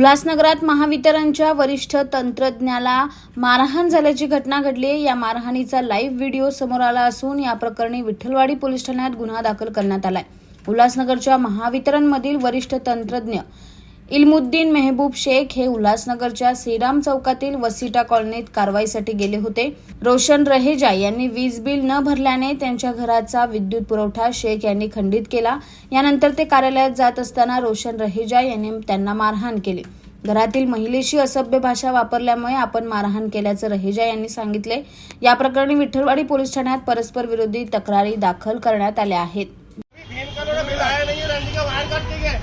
उल्हासनगरात महावितरणच्या वरिष्ठ तंत्रज्ञाला मारहाण झाल्याची घटना घडली आहे. या मारहाणीचा लाईव्ह व्हिडिओ समोर आला असून या प्रकरणी विठ्ठलवाडी पोलीस ठाण्यात गुन्हा दाखल करण्यात आलाय. उल्हासनगरच्या महावितरणमधील वरिष्ठ तंत्रज्ञ इल्मुद्दीन मेहबूब शेख हे उल्हासनगरच्या श्रीराम चौकातील वसिटा कॉलनीत कारवाईसाठी गेले होते. रोशन रहेजा यांनी वीज बिल न भरल्याने त्यांच्या घराचा विद्युत पुरवठा शेख यांनी खंडित केला. यानंतर ते कार्यालयात जात असताना रोशन रहेजा यांनी त्यांना मारहाण केली. घरातील महिलेशी असभ्य भाषा वापरल्यामुळे आपण मारहाण केल्याचं रहेजा यांनी सांगितले. या प्रकरणी विठ्ठलवाडी पोलीस ठाण्यात परस्पर विरोधी तक्रारी दाखल करण्यात आल्या आहेत तीन करोड़ बिल आया नहीं है रंडी का वायर काट के गए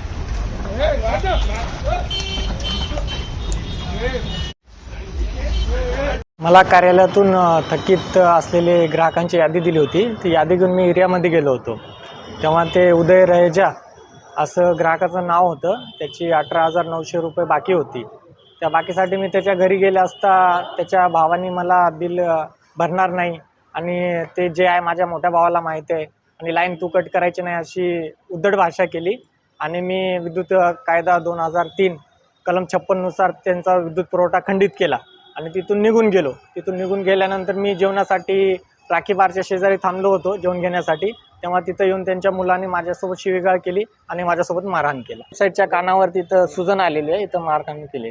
मला कार्यालयातून थकीत असलेले ग्राहकांची यादी दिली होती. ती यादी घेऊन मी एरियामध्ये गेलो होतो. तेव्हा ते उदय रहेजा असं ग्राहकाचं नाव होतं. त्याची अठरा हजार नऊशे रुपये बाकी होती. त्या बाकीसाठी मी त्याच्या घरी गेले असता त्याच्या भावाने मला बिल भरणार नाही आणि ते जे आहे माझ्या मोठ्या भावाला माहिती आहे आणि लाईन तू कट करायची नाही अशी उद्धट भाषा केली. आणि मी विद्युत कायदा दोन हजार तीन कलम छप्पननुसार त्यांचा विद्युत पुरवठा खंडित केला. आणि तिथून निघून गेलो. तिथून निघून गेल्यानंतर मी जेवणासाठी राखी बारच्या शेजारी थांबलो होतो जेवण घेण्यासाठी. तेव्हा तिथं येऊन त्यांच्या मुलांनी माझ्यासोबत शिवीगाळ केली आणि माझ्यासोबत मारहाण केलं. साईडच्या कानावर तिथं सुजन आलेली आहे इथं मारहाण केली